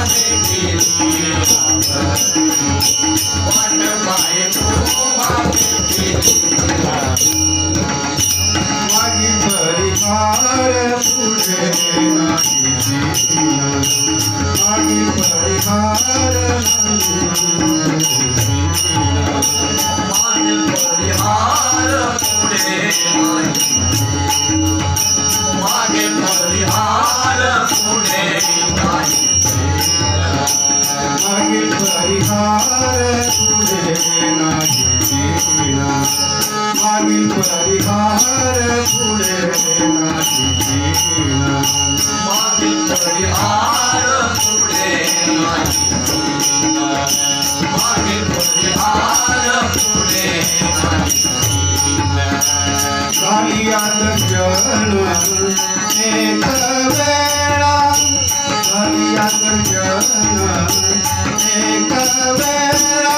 Amen. वेळा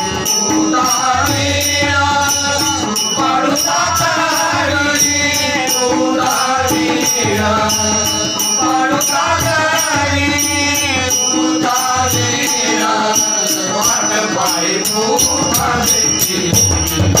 Oh, I'm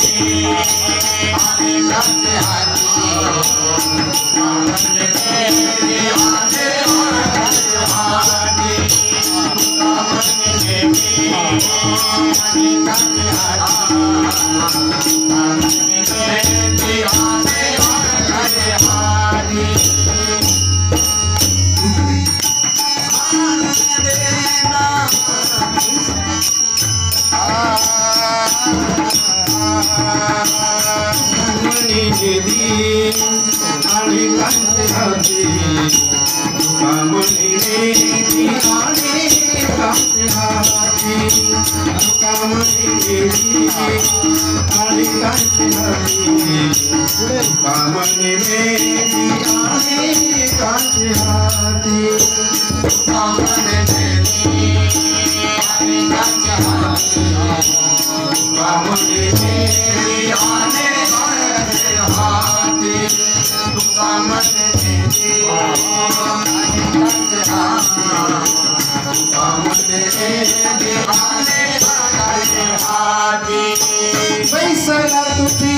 तुका म्हणे बैसला तुझी